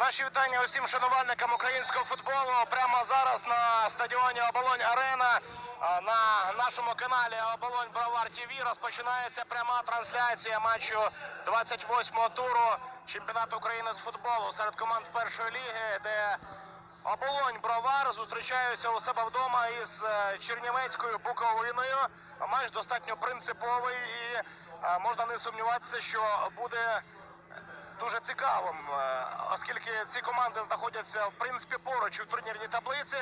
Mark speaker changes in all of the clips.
Speaker 1: Наші вітання усім шанувальникам українського футболу. Прямо зараз на стадіоні Оболонь Арена на нашому каналі Оболонь Бровар ТВ розпочинається пряма трансляція матчу 28-го туру чемпіонату України з футболу серед команд першої ліги, де Оболонь Бровар зустрічаються у себе вдома із е, Чернівецькою Буковиною. Матч достатньо принциповий і можна не сумніватися, що буде дуже цікавим, е, оскільки ці команди знаходяться в принципі поруч у турнірній таблиці.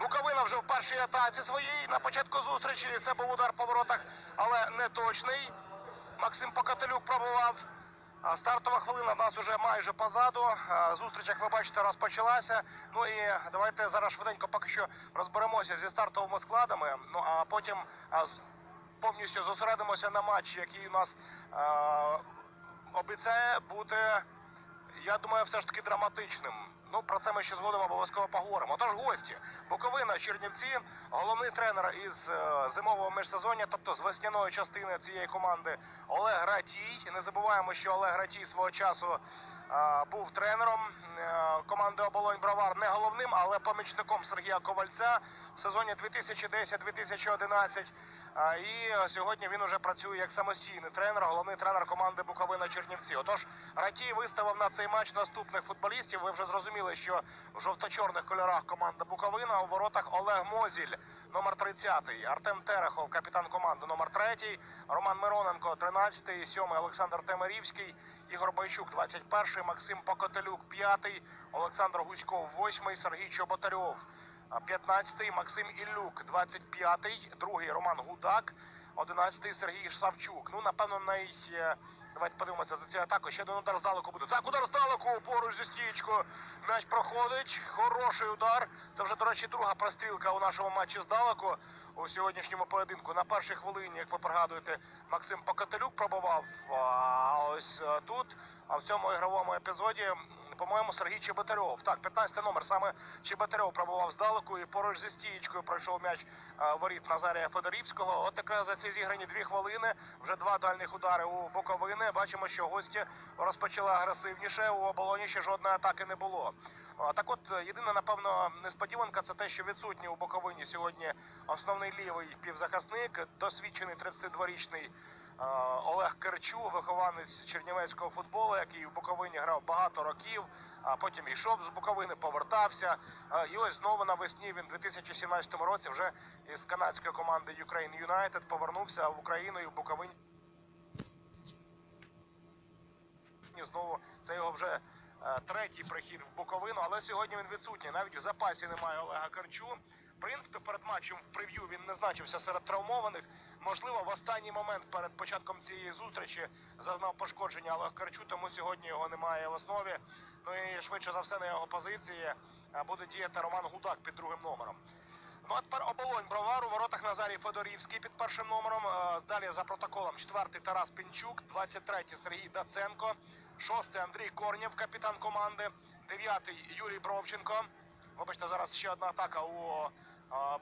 Speaker 1: Буковина вже в першій атаці своїй на початку зустрічі. Це був удар по воротах, але не точний. Максим Покателюк пробував. Стартова хвилина в нас уже майже позаду. Зустріч, як ви бачите, розпочалася. Ну і давайте зараз швиденько поки що розберемося зі стартовими складами. Ну а потім повністю зосередимося на матчі, який у нас обіцяє бути, я думаю, все ж таки драматичним. Ну, про це ми ще згодом обов'язково поговоримо. Отож, гості Буковина, Чернівці, головний тренер із е, зимового міжсезоння, тобто з весняної частини цієї команди Олег Ратій. Не забуваємо, що Олег Ратій свого часу е, був тренером команди Оболонь Бровар, не головним, але помічником Сергія Ковальця в сезоні 2010-2011. А, І е, сьогодні він уже працює як самостійний тренер, головний тренер команди Буковина Чернівці. Отож, Ратій виставив на цей матч наступних футболістів. Ви вже зрозуміли, що в жовто-чорних кольорах команда Буковина у воротах Олег Мозіль, номер 30, Артем Терехов, капітан команди, номер 3, Роман Мироненко, 13, 7, Олександр Темирівський, Ігор Бойчук, 21, Максим Покотелюк, 5, Олександр Гуськов, 8, Сергій Чоботарьов. 15-й Максим Іллюк, 25-й, другий Роман Гудак, 11-й Сергій Савчук. Ну, напевно, най... е, Давайте подивимося за цю атаку. Ще один удар здалеку буде. Так, удар здалеку поруч зі стічкою. М'яч проходить. Хороший удар. Це вже, до речі, друга прострілка у нашому матчі здалеку у сьогоднішньому поєдинку. На першій хвилині, як ви пригадуєте, Максим Покателюк пробував. А ось е, тут, а в цьому ігровому епізоді, по-моєму, Сергій Чеботарьов. Так, 15 номер саме Чеботарьов пробував здалеку і поруч зі стієчкою пройшов м'яч е, воріт Назарія Федорівського. От якраз за ці зіграні дві хвилини. Вже два дальних удари у Буковини. Бачимо, що гості розпочали агресивніше. У оболоні ще жодної атаки не було. Так от, е, єдина, напевно, несподіванка це те, що відсутній у Буковині сьогодні основний лівий півзахисник, досвідчений 32-річний е, Олег Керчу, вихованець чернівецького футболу, який у Буковині грав багато років, а потім йшов з Буковини, повертався. Е, І ось знову навесні він у 2017 році вже із канадської команди Ukraine United повернувся в Україну і в Буковині. Знову це його вже е, третій прихід в Буковину, але сьогодні він відсутній. Навіть в запасі немає Олега Карчу. В принципі, перед матчем в прев'ю він не значився серед травмованих. Можливо, в останній момент перед початком цієї зустрічі зазнав пошкодження Олег Карчу, тому сьогодні його немає в основі. Ну і швидше за все на його позиції е, буде діяти Роман Гудак під другим номером. Ну а тепер оболонь бровар у воротах Назарій Федорівський під першим номером. Е, Далі за протоколом четвертий Тарас Пінчук, 23-й Сергій Даценко, шостий Андрій Корнєв, капітан команди, дев'ятий Юрій Бровченко. Вибачте, зараз ще одна атака у е,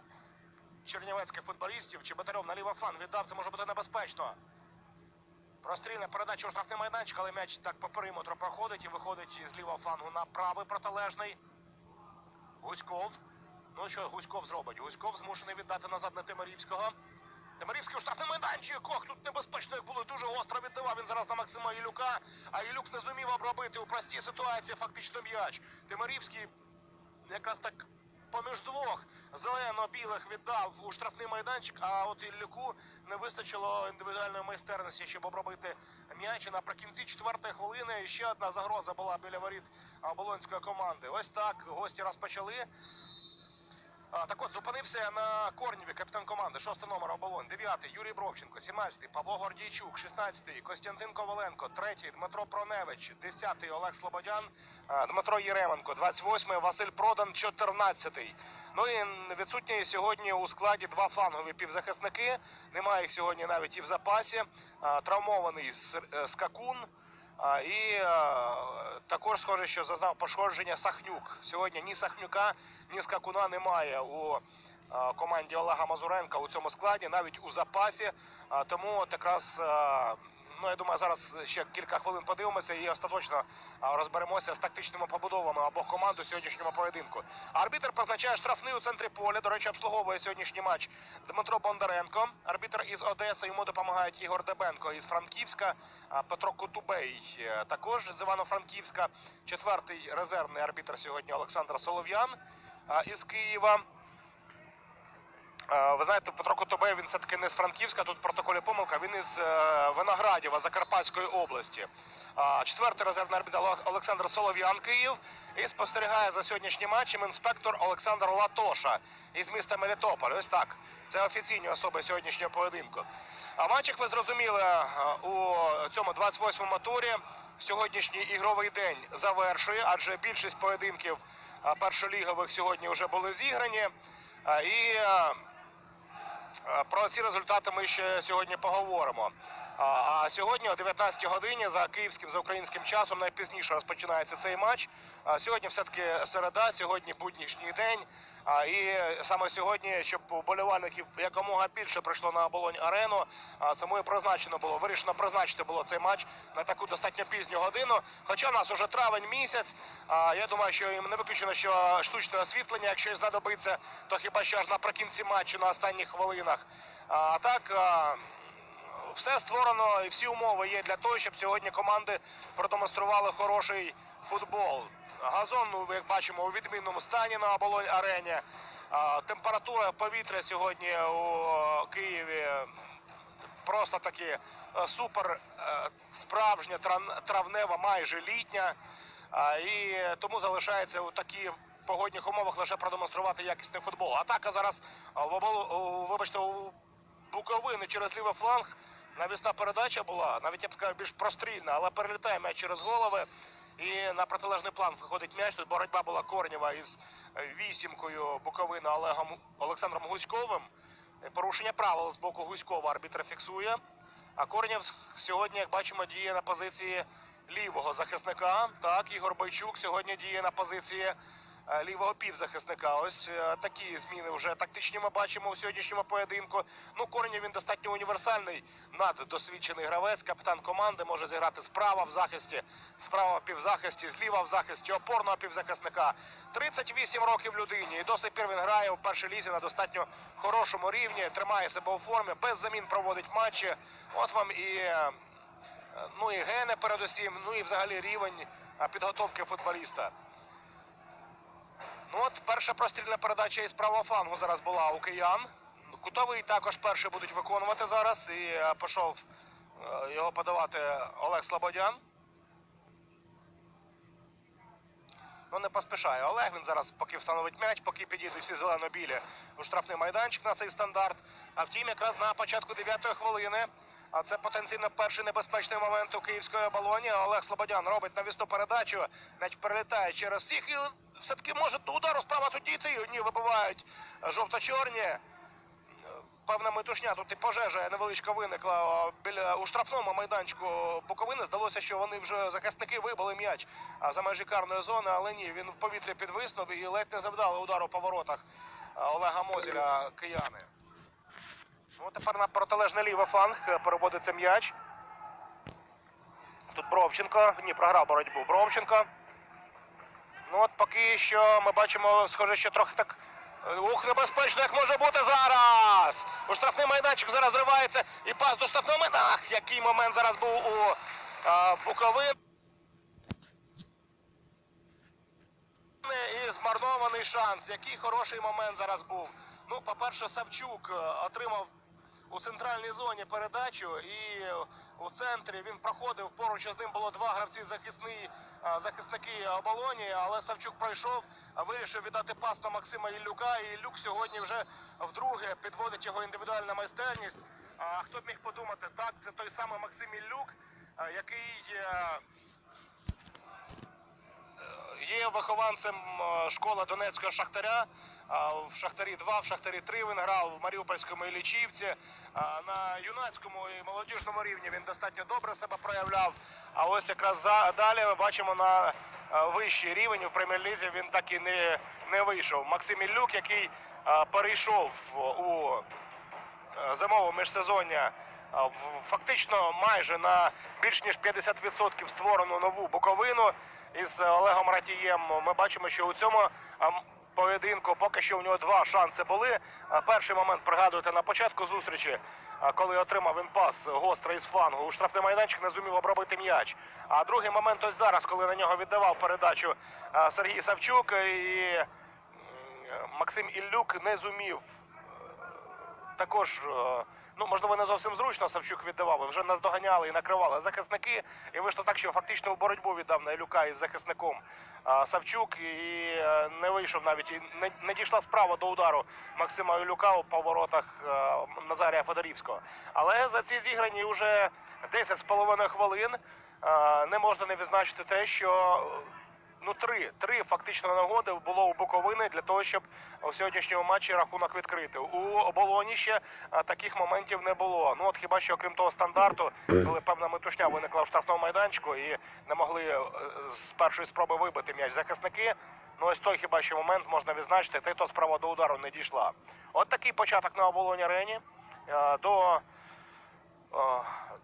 Speaker 1: чернівецьких футболістів. Чеботарьов на лівий фланг віддав. Це може бути небезпечно. Прострільна передача у штрафний майданчик, але м'яч так по периметру проходить і виходить з лівого флангу на правий протилежний. Гуськов. Ну що Гуськов зробить? Гуськов змушений віддати назад на Тимирівського. Тимирівський у штрафний майданчик. Ох, тут небезпечно, як було дуже гостро віддавав він зараз на Максима Ілюка. А Ілюк не зумів обробити у простій ситуації фактично м'яч. Тимирівський якраз так поміж двох зелено-білих віддав у штрафний майданчик, а от Іллюку не вистачило індивідуальної майстерності, щоб обробити м'яч. Наприкінці четвертої хвилини ще одна загроза була біля воріт оболонської команди. Ось так гості розпочали. Так от зупинився на Корнєві, капітан команди, шостий номер оболонь, дев'ятий Юрій Бровченко, сімнадцятий Павло Гордійчук, шістнадцятий Костянтин Коваленко, третій Дмитро Проневич, десятий Олег Слободян, Дмитро Єременко, двадцять восьмий Василь Продан, чотирнадцятий. Ну і відсутні сьогодні у складі два флангові півзахисники. Немає їх сьогодні навіть і в запасі. Травмований е, Скакун. І також схоже, що зазнав пошкодження Сахнюк. Сьогодні ні Сахнюка, ні Скакуна немає у команді Олега Мазуренка у цьому складі, навіть у запасі. Тому якраз Ну я думаю, зараз ще кілька хвилин подивимося і остаточно розберемося з тактичними побудовами обох команд у сьогоднішньому поєдинку. Арбітр позначає штрафний у центрі поля. До речі, обслуговує сьогоднішній матч Дмитро Бондаренко. Арбітр із Одеси. Йому допомагають Ігор Дебенко із Франківська, Петро Кутубей е, також з Івано-Франківська. Четвертий резервний арбітр сьогодні Олександр Солов'ян із Києва. Е, Ви знаєте, Петро Кутубей, він все-таки не з Франківська, тут протоколі помилка, він із е, Виноградєва, Закарпатської області. А, Четвертий резервний арбітр Олександр Солов'ян, Київ. І спостерігає за сьогоднішнім матчем інспектор Олександр Латоша із міста Мелітополь. Ось так. Це офіційні особи сьогоднішнього поєдинку. А матч, як ви зрозуміли, е, у цьому 28-му турі сьогоднішній ігровий день завершує, адже більшість поєдинків е, першолігових сьогодні вже були зіграні. Е, І е, Е, Про ці результати ми ще сьогодні поговоримо. А, сьогодні о 19 годині за київським за українським часом найпізніше розпочинається цей матч. Сьогодні все-таки середа, сьогодні буднішній день. І саме сьогодні, щоб вболівальників якомога більше прийшло на оболонь арену. Тому і призначено було вирішено призначити було цей матч на таку достатньо пізню годину. Хоча в нас уже травень місяць. Я думаю, що їм не виключено, що штучне освітлення, якщо і знадобиться, то хіба що аж наприкінці матчу на останніх хвилинах. А так. Все створено і всі умови є для того, щоб сьогодні команди продемонстрували хороший футбол. Газон, ну, як бачимо, у відмінному стані на оболонь арені. Температура повітря сьогодні у Києві просто таки е, супер е, справжня травнева, майже літня. І тому залишається у такі погодних умовах лише продемонструвати якісний футбол. Атака зараз вибачте, у Буковини через лівий фланг. Навісна передача була, навіть я б сказав, більш прострільна, але перелітає м'яч через голови. І на протилежний план виходить м'яч. Тут боротьба була Корнєва із е, вісімкою Буковини Олегом Олександром Гуськовим. Е, Порушення правил з боку Гуськова арбітр фіксує. А Корнєв сьогодні, як бачимо, діє на позиції лівого захисника. Так, Ігор Бойчук сьогодні діє на позиції лівого півзахисника. Ось е, такі зміни вже тактичні ми бачимо у сьогоднішньому поєдинку. Ну, Корнєв він достатньо універсальний, наддосвідчений гравець, капітан команди може зіграти справа в захисті, справа в півзахисті, зліва в захисті опорного півзахисника. 38 років людині. І до сих пір він грає у першій лізі на достатньо хорошому рівні, тримає себе у формі, без замін проводить матчі. От вам і е, ну і гени передусім, ну і взагалі рівень е, підготовки футболіста. Ну от перша прострільна передача із правого флангу зараз була у киян. Кутовий також перший будуть виконувати зараз. І е, пішов е, його подавати Олег Слободян. Ну не поспішає Олег. Він зараз поки встановить м'яч, поки підійдуть всі зелено-білі у штрафний майданчик на цей стандарт. А втім, якраз на початку 9-ї хвилини. А це потенційно перший небезпечний момент у київської оболоні. Олег Слободян робить навісну передачу. М'яч перелітає через всіх і все-таки може до удару справа тут дійти. Ні, вибивають жовто-чорні. Певна метушня, тут і пожежа невеличка виникла біля у штрафному майданчику Буковини. Здалося, що вони вже захисники вибили м'яч за межі карної зони, але ні, він в повітрі підвиснув і ледь не завдали удару по воротах Олега Мозіля кияни. Ну, тепер на протилежний лівий фланг е, переводиться м'яч. Тут Бровченко. Ні, програв боротьбу. Бровченко. Ну от поки що ми бачимо, схоже, що трохи так. е, Ух, небезпечно, як може бути зараз. У штрафний майданчик зараз зривається і пас до штрафного майданчика. Який момент зараз був у а, Буковин. І змарнований шанс. Який хороший момент зараз був. Ну, по-перше, Савчук е, отримав у центральній зоні передачу, і у центрі він проходив. Поруч з ним було два гравці захисні, захисники оболоні, але Савчук пройшов, вирішив віддати пас на Максима Іллюка. І Іллюк сьогодні вже вдруге підводить його індивідуальна майстерність. А хто б міг подумати, так, це той самий Максим Іллюк, який. е, Є вихованцем е, школи Донецького Шахтаря. В Шахтарі 2, в Шахтарі 3 він грав в Маріупольському Іллічівці. А, На юнацькому і молодіжному рівні він достатньо добре себе проявляв. А ось якраз далі ми бачимо на е, вищий рівень у прем'єр-лізі він так і не, не вийшов. Максим Іллюк, який е, перейшов у е, зимове міжсезоння фактично майже на більш ніж 50% створено нову Буковину із Олегом Ратієм. Ми бачимо, що у цьому а, м, поєдинку поки що у нього два шанси були. Перший момент пригадуєте на початку зустрічі, коли отримав він пас гострий з флангу. У штрафний майданчик не зумів обробити м'яч. А другий момент ось зараз, коли на нього віддавав передачу Сергій Савчук і Максим Іллюк не зумів також, е, ну можливо, не зовсім зручно Савчук віддавав. Вже наздоганяли і накривали захисники. І вийшло так, що фактично у боротьбу віддав на Ілюка із захисником е, Савчук і е, не вийшов навіть і не, не дійшла справа до удару Максима Ілюка у поворотах е, Назарія Федорівського. Але за ці зіграні вже 10 з половиною хвилин е, не можна не відзначити те, що ну три, три фактично нагоди було у Буковини для того, щоб у сьогоднішньому матчі рахунок відкрити. У оболоні ще таких моментів не було. Ну от хіба що окрім того стандарту, коли певна метушня виникла в штрафному майданчику і не могли е, з першої спроби вибити м'яч захисники. Ну ось той хіба що момент можна відзначити, та й то справа до удару не дійшла. От такий початок на оболоні арені. Е, До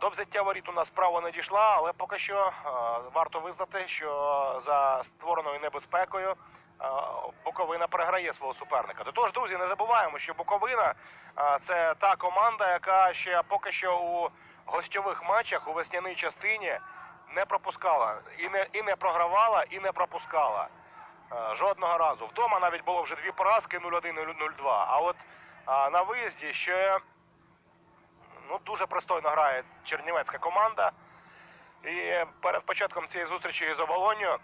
Speaker 1: До взяття воріт у нас справа не дійшла, але поки що е, варто визнати, що за створеною небезпекою е, Буковина переграє свого суперника. До того ж, друзі, не забуваємо, що Буковина е, це та команда, яка ще поки що у гостьових матчах у весняній частині не пропускала і не, і не програвала, і не пропускала. Е, Жодного разу. Вдома навіть було вже дві поразки 0-1 і 0-2. А от е, на виїзді ще ну, дуже пристойно грає чернівецька команда. І перед початком цієї зустрічі з Оболонью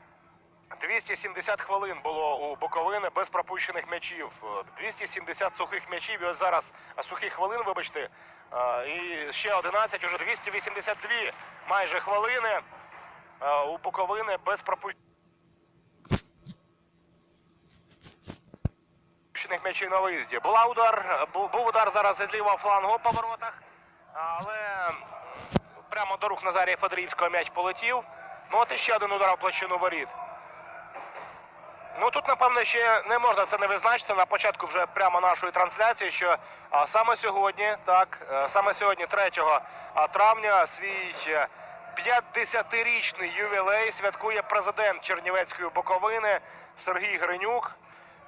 Speaker 1: 270 хвилин було у Буковини без пропущених м'ячів. 270 сухих м'ячів. І ось зараз сухих хвилин, вибачте. І ще 11, уже 282 майже хвилини у Буковини без пропущених м'ячів на виїзді. Була удар, був удар зараз з лівого флангу по воротах, але прямо до рук Назарія Федорівського м'яч полетів. Ну от іще один удар в площину воріт. Ну тут, напевно, ще не можна це не визначити на початку вже прямо нашої трансляції, що а, саме сьогодні, так, е, саме сьогодні, 3 а, травня, свій е, 50-річний ювілей святкує президент Чернівецької Буковини Сергій Гринюк.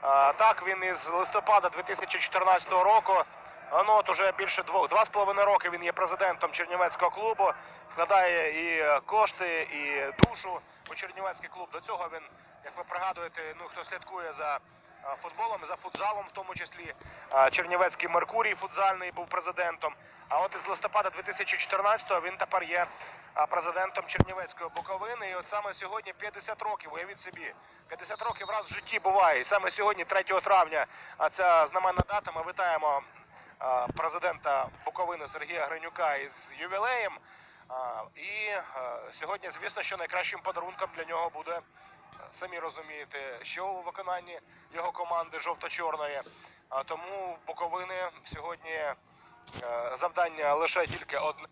Speaker 1: А, Так, він із листопада 2014 року. Ну от уже більше двох два з половиною роки він є президентом Чернівецького клубу. Вкладає і е, кошти, і душу у Чернівецький клуб. До цього він, як ви пригадуєте, ну хто слідкує за футболом, за футзалом, в тому числі Чернівецький Меркурій футзальний був президентом. А от із листопада 2014-го він тепер є президентом Чернівецької Буковини. І от саме сьогодні 50 років, уявіть собі, 50 років раз в житті буває. І саме сьогодні, 3 травня, а ця знаменна дата. Ми вітаємо президента Буковини Сергія Гринюка із ювілеєм. І е, сьогодні, звісно, що найкращим подарунком для нього буде, е, самі розумієте, що у виконанні його команди жовто-чорної. Тому Буковини сьогодні е, завдання лише тільки одне.